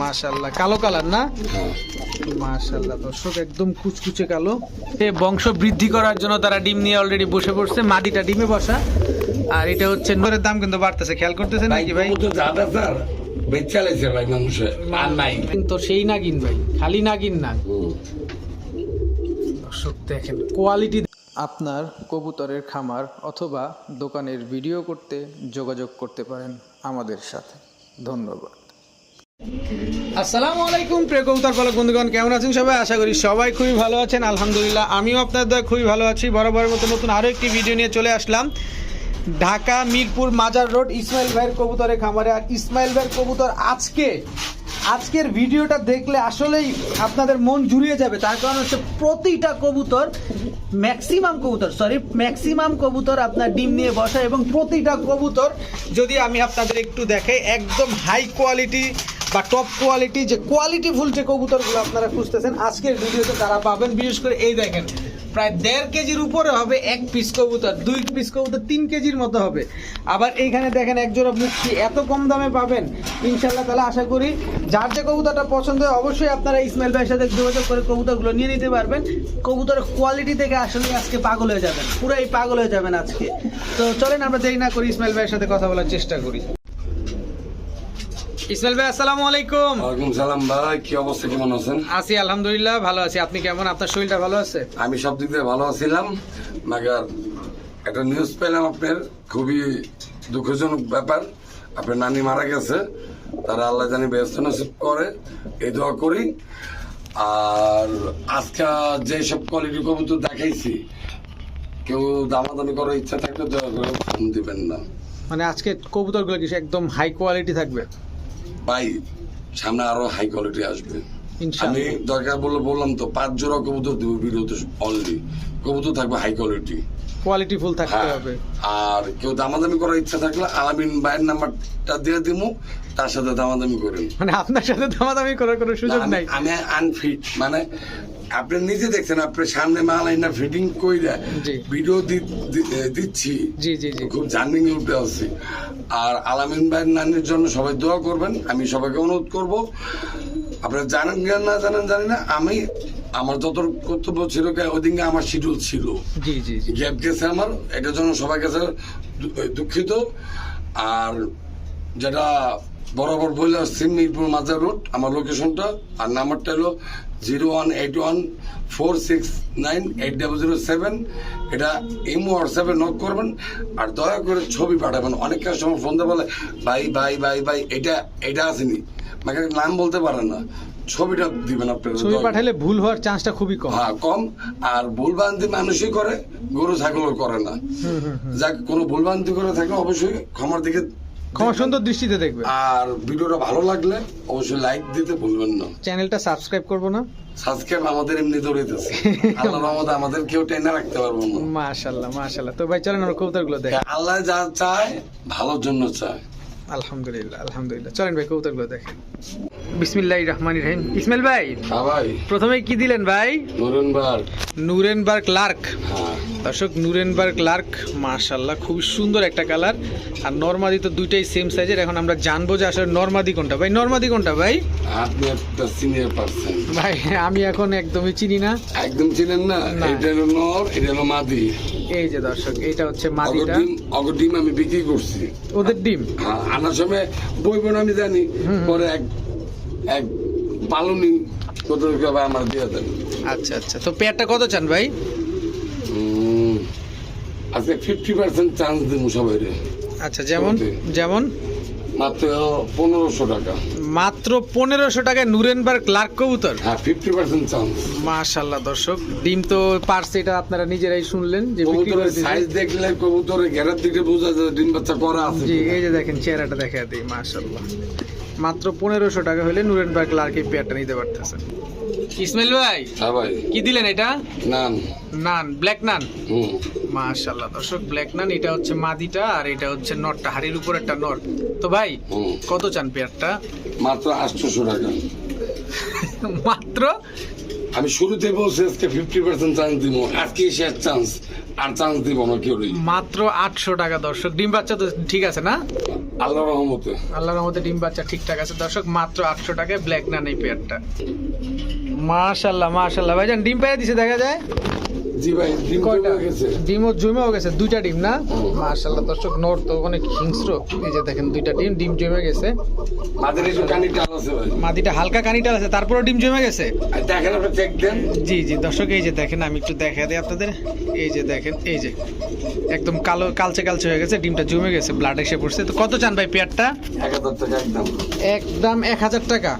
মাশাল্লাহ কালো কালার না? মাশাল্লাহ দর্শক একদম কুচকুচে কালো। এ বংশ বৃদ্ধি করার জন্য তারা ডিম নিয়ে অলরেডি বসে পড়ছে মাদিটা ডিমে বসা। আর এটা হচ্ছে নরের দাম কিন্তু বাড়তেছে খেয়াল করতেছেন নাকি ভাই ভাই? মানুষে আর নাই। তো সেই নাগিন ভাই খালি নাগিন না। দর্শক দেখেন কোয়ালিটি আপনার কবুতরের খামার অথবা দোকানের ভিডিও করতে যোগাযোগ করতে পারেন আমাদের সাথে। ধন্যবাদ। আসসালামু আলাইকুম, প্রিয় কবুতর পালক বন্ধুগণ, কেমন আছেন সবাই? আশা করি সবাই খুবই ভালো আছেন। আলহামদুলিল্লাহ, আমিও আপনাদের দয়া খুবই ভালো আছি। বরাবরের মতো নতুন আরও একটি ভিডিও নিয়ে চলে আসলাম। ঢাকা, মিরপুর, মাজার রোড, ইসমাইল ভাইয়ের কবুতরের খামারে। আর ইসমাইল ভাইয়ের কবুতর আজকে, আজকের ভিডিওটা দেখলে আসলেই আপনাদের মন জুড়িয়ে যাবে। তার কারণ হচ্ছে প্রতিটা কবুতর ম্যাক্সিমাম কবুতর সরি ম্যাক্সিমাম কবুতর আপনার ডিম নিয়ে বসা এবং প্রতিটা কবুতর যদি আমি আপনাদের একটু দেখাই, একদম হাই কোয়ালিটি বা টপ কোয়ালিটি যে কোয়ালিটিফুল যে কবুতরগুলো আপনারা খুঁজতেছেন, আজকের ভিডিওতে তারা পাবেন। বিশেষ করে এই দেখেন, প্রায় দেড় কেজির উপরে হবে এক পিস কবুতর, দুই পিস কবুতর তিন কেজির মতো হবে। আবার এইখানে দেখেন একজোড়া মুক্তি এত কম দামে পাবেন। ইনশাল্লাহ তাহলে আশা করি যার যে কবুতরটা পছন্দ হয়, অবশ্যই আপনারা ইসমাইল ভাইয়ের সাথে যোগাযোগ করে কবুতরগুলো নিয়ে নিতে পারবেন। কবুতরের কোয়ালিটি থেকে আসলে আজকে পাগল হয়ে যাবেন। পুরাই পাগল হয়ে যাবেন আজকে। তো চলেন, আমরা দেরি না করি ইসমাইল ভাইয়ের সাথে কথা বলার চেষ্টা করি। ইসমাইল ভাই আসসালামু আলাইকুম। ওয়ালাইকুম সালাম ভাই কি অবস্থা কেমন আছেন? আছি আলহামদুলিল্লাহ ভালো আছি। আপনি কেমন? আপনার শরীরটা ভালো আছে? আমি সব দিক দিয়ে ভালো আছিলাম মাগার একটা নিউজ পেলাম আপনার খুবই দুঃখজনক ব্যাপার। আপনার নানি মারা গেছে তারা আল্লাহ জানি ব্যস্ত নসিব করে এই দোয়া করি। আর আজকে যে সব কোয়ালিটি কবুতর দেখাইছি কেউ দামাদামি করার ইচ্ছা থাকলে দয়া করে ফোন দিবেন না। মানে আজকে কবুতরগুলো কি একদম হাই কোয়ালিটি থাকবে? ভাই সামনে আরও হাই কোয়ালিটি আসবে। আমি দরকার বললে বললাম তো পাঁচ জোড়া কবুতর দেবো ভিডিওতে অনলি কবুতর থাকবে হাই কোয়ালিটি কোয়ালিটি ফুল থাকতে হ্যাঁ। হবে। আর কেউ দামাদামি করার ইচ্ছা থাকলে আলামিন ভাইয়ের নাম্বারটা দিয়ে দিমু তার সাথে দামাদামি করেন মানে আপনার সাথে দামাদামি করার কোনো সুযোগ নাই? আমি আনফিট মানে আপনি নিজে দেখছেন আপনি সামনে মাল আইনা ফিটিং কইরা। ভিডিও দিচ্ছি। খুব জার্নিং উঠে আছি। আর আলামিন ভাইয়ের নানির জন্য সবাই দোয়া করবেন আমি সবাইকে অনুরোধ করব। আপনারা জানেন না জানেন জানি না আমি আমার যত কর্তব্য ছিল ওদিনকে আমার শিডিউল ছিল। জি জি জি। গ্যাপ গেছে আমার এটার জন্য সবাই কাছে দুঃখিত। আর যেটা বরাবর বলে আসছি মিরপুর মাজার রোড আমার লোকেশনটা আর নাম্বারটা হলো zero one eight one four six nine eight double zero seven. এটা ইমো হোয়াটসঅ্যাপে নক করবেন আর দয়া করে ছবি পাঠাবেন। অনেক সময় ফোন দিয়ে বলে ভাই ভাই ভাই ভাই এটা এটা আসেনি। আমাকে নাম বলতে পারে না। ছবিটা দিবেন আপনারা ছবি পাঠালে ভুল হওয়ার চান্সটা খুবই কম। হ্যাঁ কম। আর ভুলভ্রান্তি মানুষই করে গরু ছাগলও করে না। যাক কোনো ভুলভ্রান্তি করে থাকলে অবশ্যই ক্ষমার দিকে ক্ষমা সুন্দর দৃষ্টিতে দেখবে। আর ভিডিওটা ভালো লাগলে অবশ্যই লাইক দিতে ভুলবেন না। চ্যানেলটা সাবস্ক্রাইব করব না। সাবস্ক্রাইব আমাদের এমনি দৌড়াইতেছে আল্লাহ রহমতে আমাদের কেউ টেনে রাখতে পারব না। মাশাল্লাহ মাশাল্লাহ তো ভাই চলেন আমরা কবুতরগুলো দেখ। আল্লাহ যা চায় ভালোর জন্য চায়। আলহামদুলিল্লাহ আলহামদুলিল্লাহ। চলেন ভাই কবুতরগুলো দেখেন। বিসমিল্লাহ রহমান রহিম। ইসমাইল ভাই হ্যাঁ ভাই। প্রথমে কি দিলেন ভাই? নরেনবার নুরেনবার্গ লার্ক হ্যাঁ। দর্শক নুরেনবার্গ লার্ক মার্শাল্লাহ খুবই সুন্দর একটা কালার। আর নর্মাদি তো দুইটাই সেম সাইজের এখন আমরা জানব যে আসলে নর্মাদি কোনটা। ভাই নর্মাদি কোনটা ভাই? আপনি একটা সিনিয়র পার্সন ভাই আমি এখন একদমই চিনি না। একদম ছিলেন না? না। এটা হলো নর এটা হলো মাদি। এই যে দর্শক এটা হচ্ছে মাদিটা। অগর ডিম আমি বিক্রি করছি। ওদের ডিম? হ্যাঁ, আনার সময় বোন আমি জানি। পরে এক এক পালনি কত ভাই আমার দিয়ে দেন। আচ্ছা আচ্ছা। তো পেয়ারটা কত চান ভাই? আজকে ফিফটি পার্সেন্ট চান্স দিব সবাই আচ্ছা যেমন যেমন? মাত্র পনেরোশো টাকা। মাত্র পনেরোশো টাকায় নুরেনবার ক্লার্ক কবুতর। হ্যাঁ মাশাল্লাহ দর্শক ডিম তো পারছে এটা আপনারা নিজেরাই শুনলেন যে সাইজ দেখলে কবুতরের ঘেরার দিকে বোঝা যায় ডিম বাচ্চা করা আছে জি এই যে দেখেন চেহারাটা দেখা দিই মাশাল্লাহ। মাত্র পনেরোশো টাকা হলে নুরেনবার ক্লার্ক এই পেয়ারটা নিতে পারতেছেন। ইসমাইল ভাই হ্যাঁ ভাই। কি দিলেন এটা? নান। Nun black nun? হুম। মাশাল্লাহ দর্শক ব্ল্যাক নান এটা হচ্ছে মাদিটা আর এটা হচ্ছে নটটা হাড়ির উপর একটা নট। তো ভাই কত চান পেয়ারটা? মাত্র আটশোশো টাকা। মাত্র? আমি শুরুতে বলছি আজকে ফিফটি পার্সেন্ট চান্স দিব। আজকে শেষ চান্স আর চান্স দিব না কেউ মাত্র আটশো টাকা দর্শক। ডিম বাচ্চা তো ঠিক আছে না? আল্লাহ রহমতে। আল্লাহর রহমতে ডিম বাচ্চা ঠিকঠাক আছে। দর্শক মাত্র আটশো টাকায় ব্ল্যাক নান এই পেয়ারটা। মাশাল্লাহ মাশাল্লাহ ভাইজান ডিম পেয়ে দিছে দেখা যায়? জি ভাই ডিম কয়টা? গেছে। ডিমও জমেও গেছে দুইটা ডিম না। মাশাল্লাহ দর্শক নর তো অনেক হিংস্র। এই যে দেখেন দুইটা ডিম ডিম জমে গেছে। মাঝের একটু কানি টান আছে ভাই। মাদিটা হালকা কানিটা আছে তারপরেও ডিম জমে গেছে? দেখেন আপনি চেক দেন। জি জি দর্শক এই যে দেখেন আমি একটু দেখা দিই আপনাদের। এই যে দেখেন এই যে একদম কালো কালচে কালচে হয়ে গেছে ডিমটা জমে গেছে ব্লাড এসে পড়ছে। তো কত চান ভাই পেয়ারটা? এক হাজার টাকা একদম। একদম এক হাজার টাকা।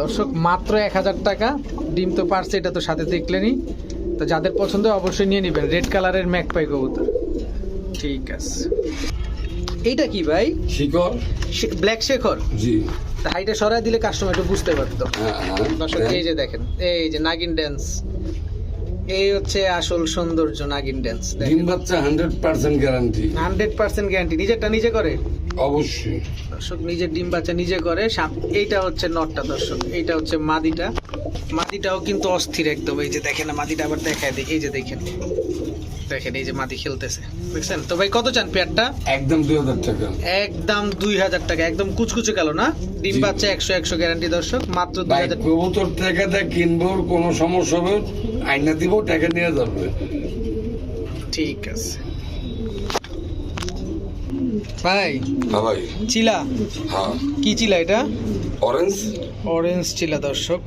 দর্শক মাত্র এক হাজার টাকা। ডিম তো পারছে এটা তো সাথে দেখলেনই। তো যাদের পছন্দ অবশ্যই নিয়ে নেবেন। রেড কালারের ম্যাকপাই কবুতর। ঠিক আছে। এইটা কি ভাই? শিকড়। ব্ল্যাক শেখর? জি। হাইটা সরাই দিলে কাস্টমার একটু বুঝতে পারতো। হ্যাঁ হ্যাঁ দর্শক এই যে দেখেন এই যে নাগিন ড্যান্স এই হচ্ছে আসল সৌন্দর্য নাগিন ড্যান্স ডিম বাচ্চা hundred percent guarantee hundred percent guarantee নিজেরটা নিজে করে? অবশ্যই। দর্শক নিজের ডিম বাচ্চা নিজে করে এইটা হচ্ছে নটটা দর্শক এইটা হচ্ছে মাদিটা। মাদিটাও কিন্তু অস্থির একদম এই যে দেখেন মাদিটা আবার দেখায় দিই এই যে দেখেন। দেখেন এই যে মাদি খেলতেছে বুঝছেন তো ভাই কত চান পেয়ারটা? একদম দুই হাজার টাকা। একদম দুই হাজার টাকা একদম কুচকুচে কালো না? ডিম। বাচ্চা একশো একশো গ্যারান্টি দর্শক মাত্র দুই হাজার কবুতর টাকাটা কিনবো কোনো সমস্যা হবে? আইনা দিব টাকা নিয়ে যাবে। ঠিক আছে। ভাই। হ্যাঁ ভাই। চিলা? হ্যাঁ। কি চিলা এটা? অরেঞ্জ অরেঞ্জ চিলা দর্শক।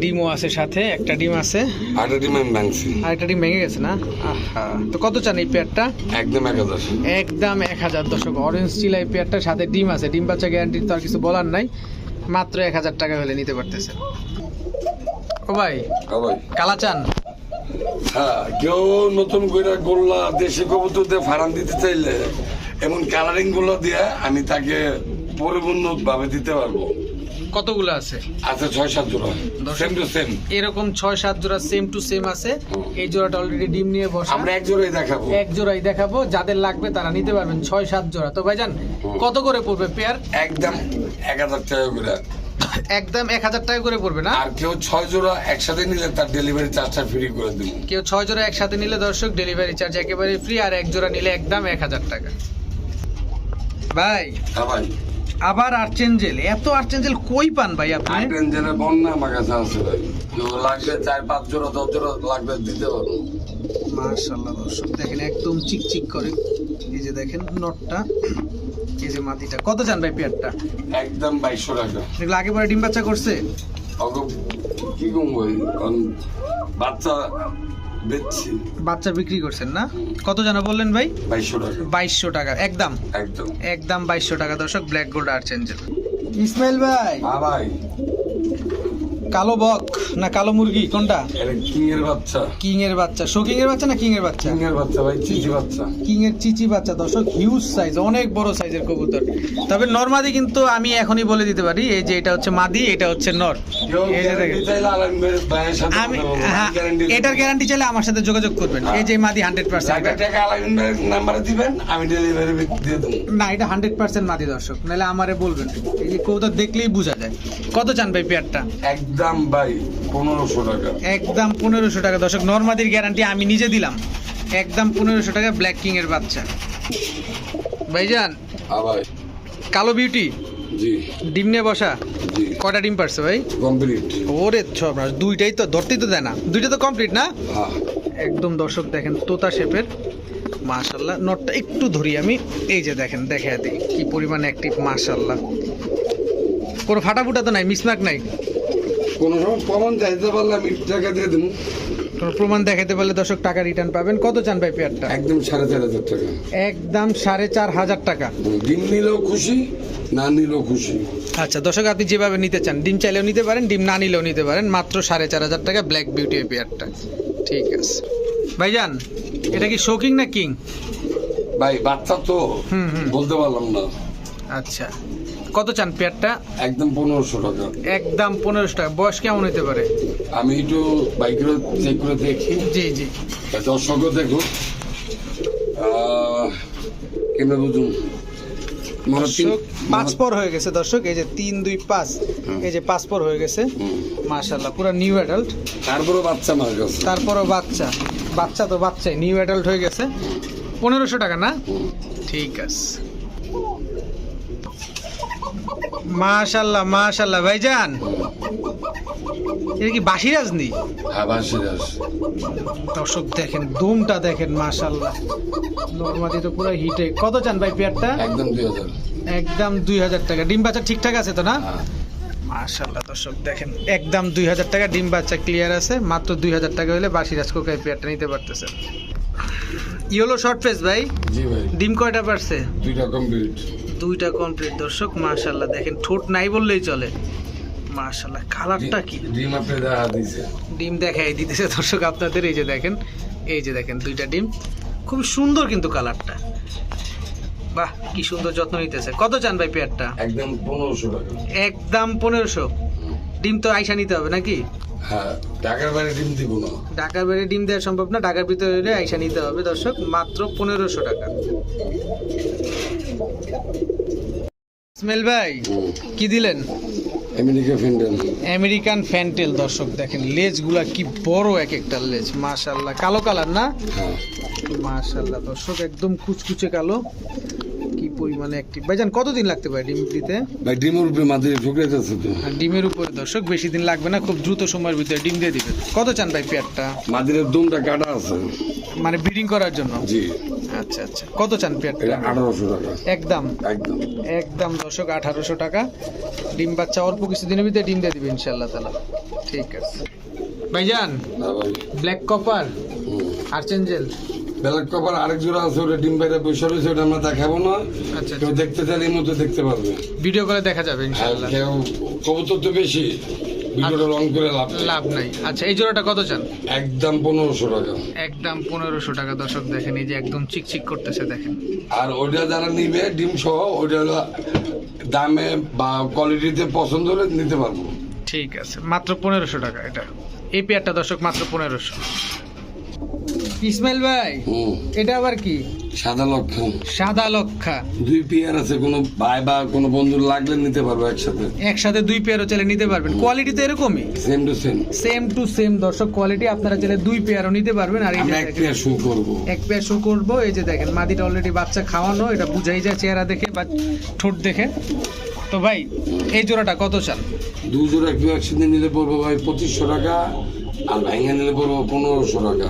ডিমও আছে সাথে একটা ডিম আছে। আটা ডিম আমি ভাঙছি। আর একটা ডিম ভেঙে গেছে না? আহা। তো কত চান এই পেয়ারটা? একদম এক হাজার। একদম এক হাজার দর্শক। অরেঞ্জ চিলা এই পেয়ারটার সাথে ডিম আছে। ডিম বাচ্চা গ্যারান্টি তো আর কিছু বলার নাই। মাত্র এক হাজার টাকা হলে নিতে পারতেছেন ও ভাই হ্যাঁ ভাই। কালা চান? হ্যাঁ কেউ নতুন করে গোল্লা দেশি কবুতর দিয়ে ফার্ম দিতে চাইলে এমন কালারিংগুলো দিয়ে আমি তাকে পরিপূর্ণ ভাবে দিতে পারব। কতগুলো আছে? আছে ছয় সাত জোড়া। সেম টু সেম এরকম ছয় সাত জোড়া সেম টু সেম আছে। এই জোড়াটা অলরেডি ডিম নিয়ে বসে। আমরা এক জোড়াই দেখাবো। এক জোড়াই দেখাবো। যাদের লাগবে তারা নিতে পারবেন ছয় সাত জোড়া। তো ভাইজান কত করে পড়বে পেয়ার একদম এক হাজার টাকা করে। একদম এক হাজার টাকা করে পড়বে না? আর কেউ ছয় জোড়া একসাথে নিলে তার ডেলিভারি চার্জটা ফ্রি করে দিব। কেউ ছয় জোড়া একসাথে নিলে দর্শক ডেলিভারি চার্জ একেবারে ফ্রি আর এক জোড়া নিলে একদম এক হাজার টাকা। ভাই ভাই। আবার আর্চেঞ্জেল এত আর্চেঞ্জেল কই পান ভাই আপনি? আইটেন বন্যা আমার কাছে আছে ভাই। কেউ লাগবে চার পাঁচ জোড়া দশ জোড়া লাগবে দিতে পারব। মাশাআল্লাহ দর্শক দেখেন একদম চিকচিক করে। এই যে দেখেন নটটা এই যে মাটিটা। কত চান ভাই পেয়ারটা? একদম বাইশশো টাকা। এগুলো আগে পরে ডিম বাচ্চা করছে? কি কম ভাই বাচ্চা বেচছি বাচ্চা বিক্রি করছেন না? কত জানা বললেন ভাই? বাইশশো টাকা। বাইশশো টাকা। একদম? একদম। একদম বাইশশো টাকা। দর্শক ব্ল্যাক গোল্ড আর্চেঞ্জেল ইসমাইল ভাই। হ্যাঁ ভাই। কালো বক না কালো মুরগি কোনটা? কিং এর বাচ্চা। কিং এর বাচ্চা। শোকিং এর বাচ্চা না কিং এর বাচ্চা? কিং এর বাচ্চা ভাই চিচি বাচ্চা। কিং এর চিচি বাচ্চা দর্শক হিউজ সাইজ অনেক বড় সাইজের কবুতর। তবে নর্মাদি কিন্তু আমি এখনই বলে দিতে পারি এই যে এটা হচ্ছে মাদি এটা হচ্ছে নর। আমি। হ্যাঁ এটার গ্যারান্টি চাইলে আমার সাথে যোগাযোগ করবেন। হ্যাঁ। এই যে মাদি হান্ড্রেড পার্সেন্ট নাম্বারে দিবেন আমি ডেলিভারি দিয়ে দেবো। না এটা হান্ড্রেড পার্সেন্ট মাদি দর্শক নাহলে আমারে বলবেন। এই যে কবুতর দেখলেই বোঝা যায়। কত চান ভাই পেয়ারটা একদম ভাই পনেরোশো টাকা। একদম পনেরোশো টাকা। দর্শক নর্মাদির গ্যারান্টি আমি নিজে দিলাম। একদম পনেরোশো টাকা ব্ল্যাক কিং এর বাচ্চা। ভাইজান হ্যাঁ ভাই। কালো বিউটি জি। ডিম নিয়ে বসা? জি। কটা ডিম পারছে ভাই? কমপ্লিট ওরে ছবরাস দুইটাই তো ধরতেই তো দেয় না। দুইটা তো কমপ্লিট না? হ্যাঁ। একদম দর্শক দেখেন তোতা শেপের মাশাল্লাহ নটটা একটু ধরি আমি। এই যে দেখেন দেখে দিই কি পরিমাণ অ্যাক্টিভ মাশাল্লাহ কোনো ফাটাফুটা তো নাই মিসমার্ক নাই? কোনো সময় প্রমাণ চাইতে পারলে আমি টাকা দিয়ে দেবো কোনো প্রমাণ দেখাতে পারলে দর্শক টাকা রিটার্ন পাবেন। কত চান ভাই পেয়ারটা একদম সাড়ে চার হাজার টাকা। একদম সাড়ে চার হাজার টাকা। ডিম নিলেও খুশি না নিলেও খুশি। আচ্ছা দর্শক আপনি যেভাবে নিতে চান ডিম চাইলেও নিতে পারেন ডিম না নিলেও নিতে পারেন মাত্র সাড়ে চার হাজার টাকা ব্ল্যাক বিউটি পেয়ারটা ঠিক আছে। ভাইজান এটা কি শোকিং না কিং? ভাই বাচ্চা তো হুম, হুম। বলতে পারলাম না। আচ্ছা। কত চান পেয়ারটা? একদম পনেরোশো টাকা। একদম পনেরোশো টাকা। বয়স কেমন হতে পারে? আমি একটু বাইকের চেক করে দেখি। জি জি। দর্শকও দেখো। কেমন বুঝুন? দর্শক পাঁচ পর হয়ে গেছে দর্শক। এই যে তিন দুই পাঁচ। এই যে পাঁচ পর হয়ে গেছে। মাশাল্লাহ পুরো নিউ অ্যাডাল্ট তারপরে বাচ্চা মার কাছে তারপরও বাচ্চা। বাচ্চা তো বাচ্চাই নিউ অ্যাডাল্ট হয়ে গেছে। পনেরোশো টাকা না? ঠিক আছে। মাশাল্লাহ মাশাল্লাহ। ভাইজান এটা কি বাসি রাজনি? হ্যাঁ বাসিরাস দর্শক দেখেন দুমটা দেখেন মাশাল্লাহ। নর্মাদি তো পুরো হিটে। কত চান ভাই পেয়ারটা? একদম দুই হাজার। একদম দুই হাজার টাকা। ডিম বাচ্চা ঠিকঠাক আছে তো না? হ্যাঁ। মাশাল্লাহ দর্শক দেখেন একদম দুই হাজার টাকা ডিম বাচ্চা ক্লিয়ার আছে। মাত্র দুই হাজার টাকা হলে বাসি রাজকোকাই পেয়ারটা নিতে পারতেছেন। ইয়েলো শর্ট ফেস ভাই? জি ভাই। ডিম কয়টা পারছে দুইটা কমপ্লিট দুইটা কমপ্লিট দর্শক মাশাল্লাহ দেখেন ঠোঁট নাই বললেই চলে। মাশাল্লাহ কালারটা কি? ডিম আপনি দেখা দিয়েছে। ডিম দেখাই দিতেছে দর্শক আপনাদের এই যে দেখেন এই যে দেখেন দুইটা ডিম। খুব সুন্দর কিন্তু কালারটা। বাহ কি সুন্দর যত্ন নিতেছে। কত চান ভাই পেয়ারটা? একদম পনেরোশো একদম পনেরোশো। ডিম তো আইসা নিতে হবে নাকি? হ্যাঁ টাকার বাইরে ডিম দিব না। ঢাকার বাইরে ডিম দেওয়া সম্ভব না ঢাকার ভিতরে হলে আইসা নিতে হবে দর্শক মাত্র পনেরোশো টাকা। ইসমাইল ভাই কি দিলেন? আমেরিকা ফিন্ডেল আমেরিকান ফ্যান্টেল দর্শক দেখেন লেজগুলা কি বড় এক একটা লেজ মাশাল্লাহ কালো কালার না? হ্যাঁ। মাশাল্লাহ দর্শক একদম কুচকুচে কালো। পরিমাণে অ্যাক্টিভ ভাইজান কতদিন লাগতে পারে ডিম দিতে? ভাই ডিমের উপরে মাঝে ঠুকরাইতেছে তো আর ডিমের উপরে দর্শক বেশি দিন লাগবে না খুব দ্রুত সময়ের ভিতরে ডিম দিয়ে দিবেন। কত চান ভাই পেয়ারটা? মাদিরের দুমটা কাটা আছে। মানে ব্রিডিং করার জন্য? জি। আচ্ছা আচ্ছা। কত চান পেয়ারটা? আঠারোশো টাকা। একদম। একদম। একদম দর্শক আঠারোশো টাকা। ডিম বাচ্চা অল্প কিছু দিনের ভিতরে ডিম দিয়ে দিবে ইনশাল্লাহ তালা। ঠিক আছে। ভাইজান ব্ল্যাক কপার। আর্চেঞ্জেল। বেলার কপার আরেক জোড়া আছে ওটা ডিম বাইরে বসে রয়েছে ওটা আমরা দেখাবো না। আচ্ছা কেউ আচ্ছা। দেখতে চাইলে এই মতো দেখতে পারবে। ভিডিও করে দেখা যাবে কেউ কবুতর তো বেশি ভিডিওটা লং করে লাভ লাভ নাই। আচ্ছা এই জোড়াটা কত চান? একদম পনেরোশো টাকা। একদম পনেরোশো টাকা দর্শক দেখেন এই যে একদম চিকচিক করতেছে দেখেন। আর ওইটা যারা নিবে ডিম সহ ওইটা দামে বা কোয়ালিটিতে পছন্দ হলে নিতে পারব। ঠিক আছে মাত্র পনেরোশো টাকা এটা। এই পেয়ারটা দর্শক মাত্র পনেরোশো। ইসমাইল ভাই এটা আবার কি? সাদা লক্ষণ সাদা লক্ষা। দুই পেয়ার আছে কোনো ভাই বা কোনো বন্ধুর লাগলে নিতে পারব একসাথে। একসাথে দুই পেয়ারও চাইলে নিতে পারবেন। কোয়ালিটি তো এরকমই? Same to same same to same দর্শক কোয়ালিটি আপনারা চাইলে দুই পেয়ারও নিতে পারবেন। আর আমরা এক পেয়ার শু করব। এক পেয়ার শো করব। এই যে দেখেন মাদিটা অলরেডি বাচ্চা খাওয়ানো এটা বুঝাই যায় চেহারা দেখে বা ঠোঁট দেখে। তো ভাই এই জোড়াটা কত চান? দু জোড়া একটু একসাথে নিলে পড়ব ভাই পঁচিশশো টাকা। আর ভেঙে নিলে পড়ব পনেরোশো টাকা।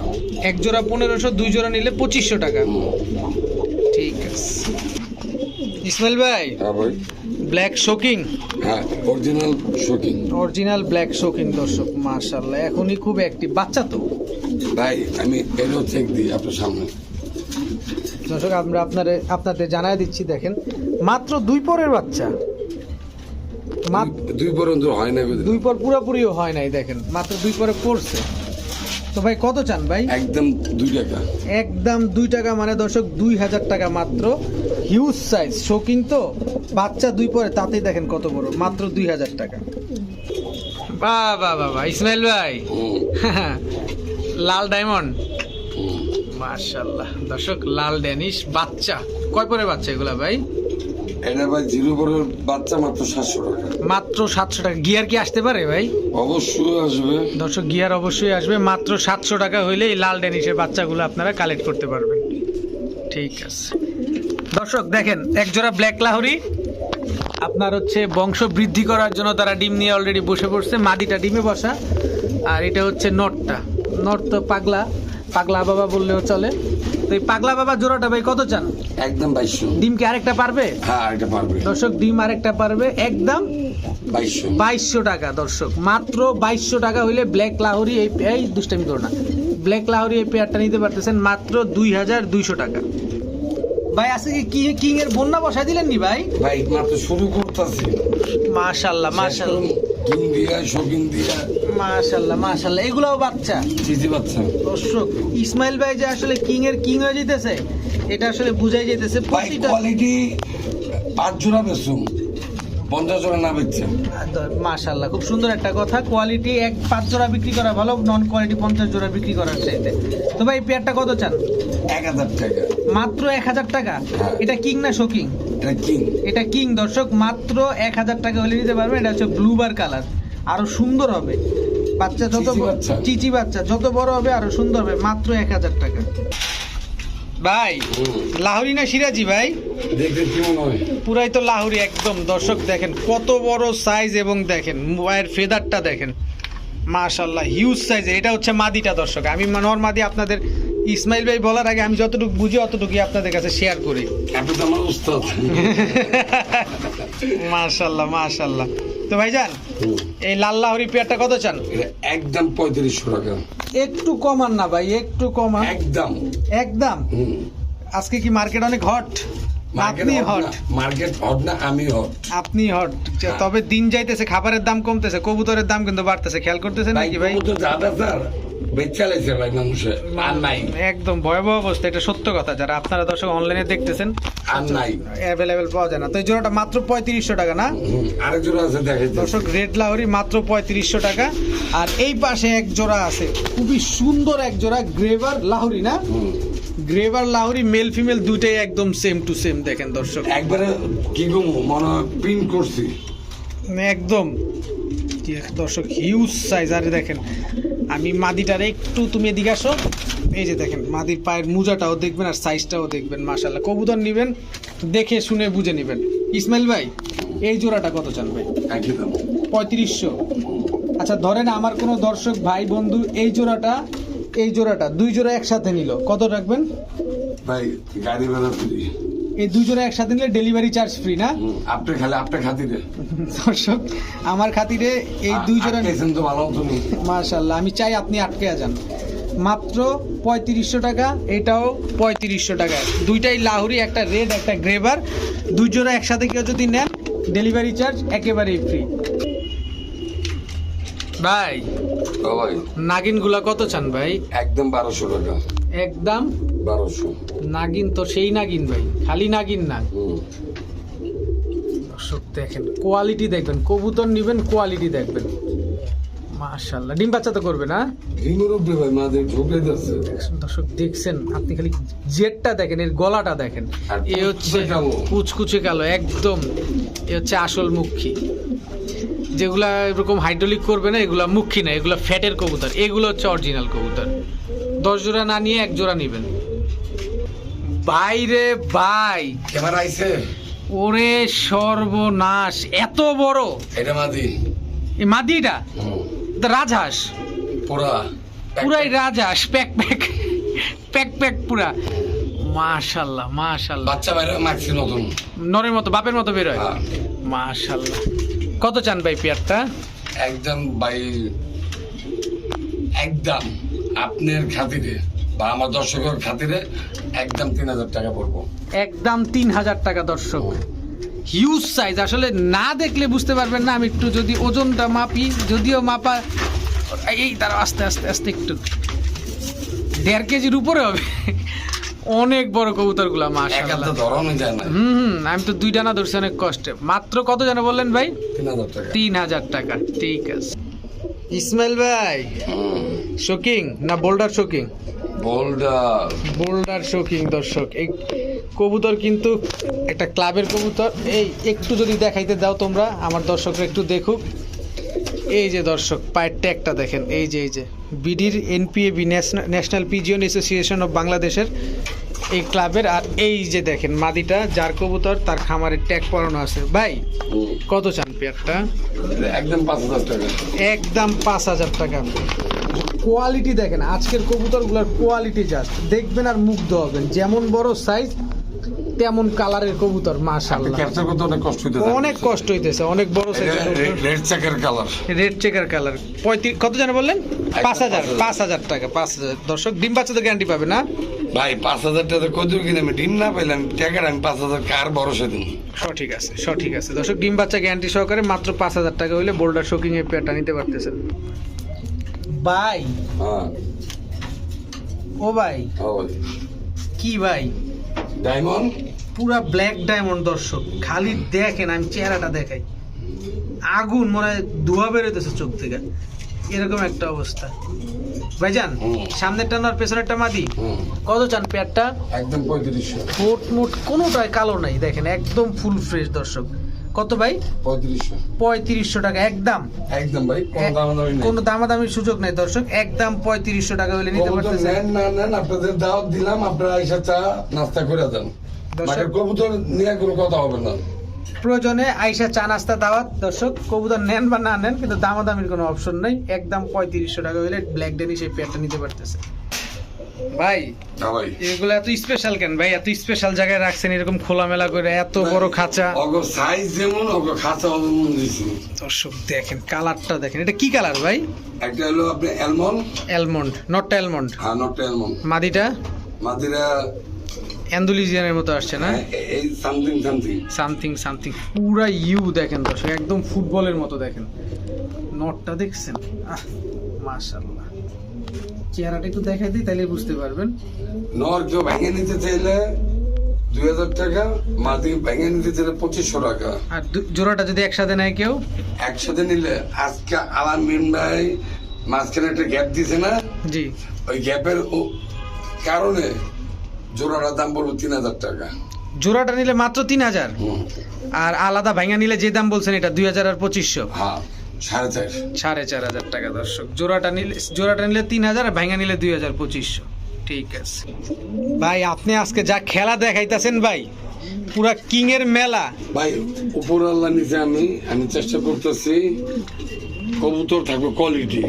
এক জোড়া পনেরোশো দুই জোড়া নিলে পঁচিশশো টাকা। ঠিক আছে। ইসমাইল ভাই ব্ল্যাক শোকিং হ্যাঁ original shocking original black shocking দর্শক মার্শাল্লাহ এখনই খুব অ্যাক্টিভ বাচ্চা তো। ভাই আমি এরও চেক দিই আপনার সামনে। দর্শক আমরা আপনাদের আপনাদের জানাই দিচ্ছি দেখেন মাত্র দুই পরের বাচ্চা। দুই পর্যন্ত হয় না? দুই পর পুরোপুরিও হয় নাই দেখেন। মাত্র দুই পরে পড়ছে। তো ভাই কত চান ভাই? একদম দুই টাকা। একদম দুই টাকা মানে দর্শক দুই হাজার টাকা মাত্র। হিউজ সাইজ শোকিং তো। বাচ্চা দুই পরে তাতেই দেখেন কত বড়। মাত্র দুই হাজার টাকা। বাহ বাহ বাহ বাহ ইসমাইল ভাই। লাল ডায়মন্ড। মার্শাল্লাহ দর্শক লাল ড্যানিশ বাচ্চা। কয় পরে বাচ্চা এগুলা ভাই? এটা ভাই জিরো পরের বাচ্চা মাত্র সাতশো টাকা। মাত্র সাতশো টাকা। গিয়ার কি আসতে পারে ভাই? অবশ্যই আসবে। দর্শক গিয়ার অবশ্যই আসবে। মাত্র সাতশো টাকা হইলে এই লাল ড্যানিশের বাচ্চাগুলো আপনারা কালেক্ট করতে পারবেন। ঠিক আছে। দর্শক দেখেন এক জোড়া ব্ল্যাক লাহরি। আপনার হচ্ছে বংশ বৃদ্ধি করার জন্য তারা ডিম নিয়ে অলরেডি বসে পড়ছে। মাদিটা ডিমে বসা। আর এটা হচ্ছে নটটা। নট তো পাগলা। পাগলা বাবা বললেও চলে। তো এই পাগলা বাবা জোড়াটা ভাই কত চান? একদম বাইশশো। ডিম কি আরেকটা পারবে? হ্যাঁ এটা পারবে। দর্শক ডিম আরেকটা পারবে একদম বাইশশো। বাইশশো টাকা দর্শক। মাত্র বাইশশো টাকা হইলে ব্ল্যাক লাহোরি এই এই দুষ্টামি করো না। ব্ল্যাক লাহোরি এই পেয়ারটা নিতে পারতেছেন মাত্র দুই হাজার দুইশো টাকা। ভাই আজকে কি কিং এর বন্যা বসাই দিলেন নি ভাই? ভাই মাত্র শুরু করতেছি। মাশাল্লাহ মাশাল্লাহ। কিং দিয়া শৌকিং দিয়া। মাশাল্লাহ মাশাল্লাহ। এগুলাও বাচ্চা? চিঠি বাচ্চা। দর্শক ইসমাইল ভাই যে আসলে কিং এর কিং হয়ে যেতেছে এটা আসলে বুঝাই যেতেছে প্রতিটা কোয়ালিটি পাঁচ জোড়া বেসুম পঞ্চাশ জোড়া না বেচছে মাশাল্লাহ খুব সুন্দর একটা কথা। কোয়ালিটি এক পাঁচ জোড়া বিক্রি করা ভালো নন কোয়ালিটি পঞ্চাশ জোড়া বিক্রি করার চাইতে। তো ভাই পেয়ারটা কত চান? এক হাজার টাকা। মাত্র এক হাজার টাকা? হ্যাঁ। এটা কিং না শোকিং এটা কিং। এটা কিং দর্শক মাত্র এক হাজার টাকা হলে নিতে পারবেন। এটা হচ্ছে ব্লুবার কালার আরও সুন্দর হবে। বাচ্চা যত চিচি বাচ্চা। চিচি বাচ্চা যত বড় হবে আরও সুন্দর হবে। মাত্র এক হাজার টাকা। ভাই। লাহোরি না সিরাজি ভাই? পুরাই তো লাহুরি একদম দর্শক দেখেন কত বড় সাইজ এবং দেখেন মোবাইল ফেদারটা দেখেন। মাশাল্লাহ হিউজ সাইজ এটা হচ্ছে মাদিটা দর্শক। আমি মনোহর মাদি আপনাদের ইসমাইল ভাই বলার আগে আমি যতটুকু বুঝি অতটুকুই আপনাদের কাছে শেয়ার করি। মাশাল্লাহ মাশাল্লাহ তো ভাইজান এই লাল লাহরি পেয়ারটা কত চান? একদম পঁয়ত্রিশশো টাকা। একটু কমান না ভাই একটু কমান। একদম। একদম? আজকে কি মার্কেট অনেক হট? আপনি হট মার্কেট হট না আমি হট। আপনি হট। তবে দিন যাইতেছে খাবারের দাম কমতেছে কবুতরের দাম কিন্তু বাড়তেছে। খেয়াল করতেছে নাকি ভাই দাদা স্যার ভাই আর নাই। একদম ভয়াবহ অবস্থা এটা সত্য কথা। যারা আপনারা দর্শক অনলাইনে দেখতেছেন আর নাই। অ্যাভেলেবেল পাওয়া যায় না। তো এই জোড়াটা মাত্র পঁয়ত্রিশশো টাকা না? হুম, আরেক জোড়া আছে দেখাইতে দর্শক রেড লাহরি মাত্র পঁয়ত্রিশশো টাকা। আর এই পাশে এক জোড়া আছে খুবই সুন্দর এক জোড়া গ্রেভার লাহরি না? গ্রেভার লাহরি মেল ফিমেল দুইটাই একদম সেম টু সেম দেখেন দর্শক। একবারে কি মনে করছি। একদম। দর্শক হিউজ সাইজ আরে দেখেন আমি মাদিটার একটু তুমি এদিকে আসো। এই যে দেখেন মাদির পায়ের মুজাটাও দেখবেন আর সাইজটাও দেখবেন মাশাল্লাহ কবুতর নিবেন দেখে শুনে বুঝে নেবেন। ইসমাইল ভাই এই জোড়াটা কত চান ভাই? পঁয়ত্রিশশো। আচ্ছা ধরেন আমার কোনো দর্শক ভাই বন্ধু এই জোড়াটা এই জোড়াটা দুই জোড়া একসাথে নিল কত রাখবেন? ভাই গাড়ি ভাড়া এই দুই জোড়া একসাথে নিলে ডেলিভারি চার্জ ফ্রি না? হুম, আপনি খালি আপনার খাতিরে। দর্শক আমার খাতিরে এই দুই জোড়া তো ভালো তুমি। মার্শাল্লাহ আমি চাই আপনি আটকে যান। মাত্র পঁয়ত্রিশশো টাকা এটাও পঁয়ত্রিশশো টাকা। দুইটাই লাহুরি একটা রেড একটা গ্রেভার। দুইজোড়া একসাথে কেউ যদি নেন ডেলিভারি চার্জ একেবারেই ফ্রি ভাই। নাগিনগুলা কত চান ভাই? একদম বারোশো টাকা। একদম বারোশো। নাগিন তো সেই নাগিন ভাই খালি নাগিন না। দর্শক দেখেন কোয়ালিটি দেখবেন কবুতর নিবেন কোয়ালিটি দেখবেন। মাশাল্লাহ ডিম বাচ্চা তো করবে না? রিমোর উপরে ভাই মাদের ঢুকে যাচ্ছে। দর্শক দেখছেন আপনি খালি জেটটা দেখেন এর গলাটা দেখেন। এ হচ্ছে কুচকুচে কুচকুচে কালো একদম এ হচ্ছে আসল মুখী। যেগুলা এরকম হাইড্রোলিক করবে না এগুলা মুখী না এগুলা ফ্যাটের কবুতর এগুলো হচ্ছে অরিজিনাল কবুতর। দশ জোড়া না নিয়ে এক জোড়া নেবেন। বাইরে ভাই ক্যামেরা আইছে। ওরে সর্বনাশ এত বড়? এটা মাদি। এই মাদিটা? রাজহাঁস। পুরা। পুরাই রাজহাঁস প্যাক প্যাক প্যাক প্যাক পুরা। মাশাল্লাহ মাশাল্লাহ। বাচ্চা বাইরে মাখছি নতুন। নরের মতো বাপের মতো বেরোয় হ্যাঁ। মাশাল্লাহ। কত চান ভাই পেয়ারটা? একদম ভাই একদম। আপনার খাতিরে বা আমার দর্শকের খাতিরে একদম তিন হাজার টাকা পড়ব। একদম তিন হাজার টাকা দর্শক। হিউজ সাইজ আসলে না দেখলে বুঝতে পারবেন না আমি একটু যদি ওজনটা মাপি যদিও মাপা এই তার আস্তে আস্তে আস্তে একটু। দেড় কেজির উপরে হবে। অনেক বড় কবুতরগুলা না। হুম আমি তো দুই ডানা ধরছি অনেক কষ্টে। মাত্র কত জানা বললেন ভাই? তিন হাজার টাকা ঠিক আছে। ইসমাইল ভাই। শোকিং না boulder shocking boulder. Boulder shocking দর্শক। এই কবুতর কিন্তু একটা ক্লাবের কবুতর। এই একটু যদি দেখাইতে দাও তোমরা আমার দর্শকরা একটু দেখুক। এই যে দর্শক পায়ের ট্যাগটা দেখেন। এই যে এই যে। বিডির NPAB national pigeon association of বাংলাদেশের এই ক্লাবের আর এই যে দেখেন মাদিটা যার কবুতর তার খামারের ট্যাগ পরানো আছে। ভাই কত চান পেয়ারটা? একদম পাঁচ হাজার টাকা। একদম পাঁচ হাজার টাকা। কোয়ালিটি দেখেন আজকের কবুতরগুলোর কোয়ালিটি জাস্ট। দেখবেন আর মুগ্ধ হবেন। যেমন বড় সাইজ তেমন কালারের কবুতর মাশাআল্লাহ। ক্যাপচার করতে অনেক কষ্ট হইতে অনেক কষ্ট হইতেছে অনেক বড় সাইজের রেড চেকের কালার রেড চেকার কালার পঁয়ত্রিশ কত জানে বললেন? পাঁচ হাজার পাঁচ হাজার। টাকা পাঁচ হাজার। দর্শক ডিম বাচ্চাদের গ্যারান্টি পাবে না? ভাই পাঁচ হাজার টাকা কত কিনে আমি ডিম না পাইলাম টাকার আমি পাঁচ হাজার কার ভরসা দিন সঠিক আছে সঠিক আছে। দর্শক ডিম বাচ্চা গ্যারান্টি সহকারে মাত্র পাঁচ হাজার টাকা হইলে বোল্ডার শোকিং এর পেয়ারটা নিতে পারতেছেন। ভাই। হ্যাঁ। ও ভাই। ও কি ভাই? ডায়মন্ড পুরা ব্ল্যাক ডায়মন্ড দর্শক। খালি দেখেন আমি চেহারাটা দেখাই। আগুন মনে হয় ধোয়া বেরোতেছে চোখ থেকে। এরকম একটা অবস্থা। ভাইজান হুম। সামনেরটা নর পেছনেরটা মাদি? কত চান পেয়ারটা? একদম পঁয়ত্রিশশো। ফোট মোট কোনোটাই কালো নাই দেখেন একদম ফুল ফ্রেশ দর্শক। কত ভাই? পঁয়ত্রিশশো। পঁয়ত্রিশশো টাকা একদম। একদম ভাই কোনো দাম দামি দামাদামির সুযোগ নেই দর্শক একদম পঁয়ত্রিশশো টাকা হলে নিতে পারতেছেন। নেন না নেন আপনাদের দাওয়াত দিলাম আপনারা এসে চা নাস্তা করে দেন। কবুতর নিয়ে কোনো কথা হবে না। প্রয়োজনে আইসা চা নাস্তা দাওয়াত। দর্শক কবুতর নেন বা না নেন কিন্তু দামাদামির কোনো অপশন নেই। একদম পঁয়ত্রিশশো টাকা হলে ব্ল্যাক ডেনি সেই পেয়ারটা নিতে পারতেছে। ভাই এগুলো এত স্পেশাল কেন? ভাই এত স্পেশাল জায়গায় রাখছেন এরকম খোলামেলা করে এত বড় খাঁচা। অগ সাইজ যেমন অগ খাঁচা অমন দিছি। দর্শক দেখেন কালারটা দেখেন। এটা কি কালার ভাই? একটা হলো আপনি অ্যালমন্ড অ্যালমন্ড নটটা অ্যালমন্ড হ্যাঁ নট অ্যালমন্ড মাদিটা? মাদিরা অ্যান্ডুলিজিয়ানের মতো আসছে না? হ্যাঁ, এই সামথিং সামথিং। Something something. পুরা ইউ দেখেন দর্শক একদম ফুটবলের মতো দেখেন। নটটা দেখছেন? আহ মাশাআল্লাহ। চেহারাটা একটু দেখাই দিই তাহলে বুঝতে পারবেন। নর কেউ ভেঙে নিতে চাইলে দুই হাজার টাকা মাদি ভেঙে নিতে চাইলে পঁচিশশো টাকা। আর জোড়াটা যদি একসাথে নেয় কেউ? একসাথে নিলে আজকে আলামিন ভাই মাঝখানে একটা গ্যাপ দিছে না? জি। ওই গ্যাপের কারণে জোড়াটার দাম পড়বে তিন হাজার টাকা। জোড়াটা নিলে মাত্র তিন হাজার? আর আলাদা ভাঙা নিলে যে দাম বলছেন এটা দুই হাজার আর পঁচিশশো? হ্যাঁ সাড়ে চার। সাড়ে চার হাজার টাকা দর্শক। জোড়াটা নিলে জোড়াটা নিলে তিন হাজার আর ভাঙা নিলে দুই হাজার পঁচিশশো। ঠিক আছে। ভাই আপনি আজকে যা খেলা দেখাইতেছেন ভাই পুরা কিং এর মেলা। ভাই উপর আল্লাহ নিচে আমি আমি চেষ্টা করতেছি কবুতর থাকবে কোয়ালিটি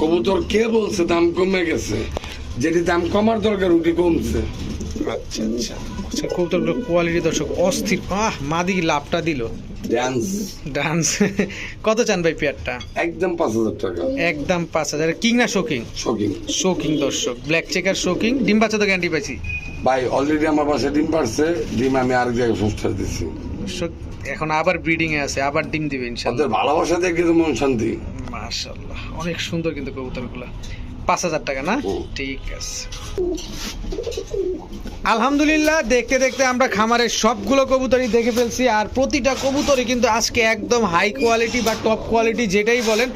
কবুতর কে বলছে দাম কমে গেছে। যেটি দাম কমার দরকার ওটি কমছে। আচ্ছা আচ্ছা। আচ্ছা কবুতরগুলো কোয়ালিটি দর্শক অস্থির। আহ মাদি লাভটা দিল। ডান্স ডান্স কত চান ভাই পেয়ারটা? একদম পাঁচ হাজার টাকা। একদম পাঁচ হাজার। কিং না শোকিং শকিং শোকিং দর্শক। ব্ল্যাক চেকার শোকিং ডিম বাচ্চা তো গ্যারান্টি পাইছি। ভাই অলরেডি আমার বাসায় ডিম পারছে। ডিম আমি আরেক জায়গায় ফুস্টার দিচ্ছি এখন আবার ব্রিডিং এ আছে আবার ডিম দিবে ইনশাল্লাহ। ওদের ভালোবাসা দেখে তো মন শান্তি। মাশাল্লাহ অনেক সুন্দর কিন্তু কবুতরগুলো। পাঁচ হাজার টাকা না? ঠিক আছে। আলহামদুলিল্লাহ দেখতে দেখতে আমরা খামারের সবগুলো কবুতরই দেখে ফেলছি আর প্রতিটা কবুতরই কিন্তু আজকে একদম হাই কোয়ালিটি বা টপ কোয়ালিটি যেটাই বলেন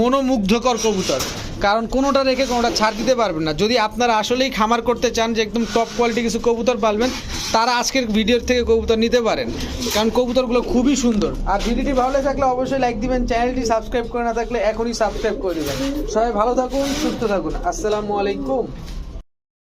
মনোমুগ্ধকর কবুতর। কারণ কোনোটা রেখে কোনোটা ছাড় দিতে পারবেন না। যদি আপনারা আসলেই খামার করতে চান যে একদম টপ কোয়ালিটি কিছু কবুতর পালবেন, তারা আজকের ভিডিওর থেকে কবুতর নিতে পারেন। কারণ কবুতরগুলো খুবই সুন্দর। আর ভিডিওটি ভালো থাকলে অবশ্যই লাইক দিবেন চ্যানেলটি সাবস্ক্রাইব করে না থাকলে এখনই সাবস্ক্রাইব করে দেবেন। সবাই ভালো থাকুন, সুস্থ থাকুন। আসসালামু আলাইকুম।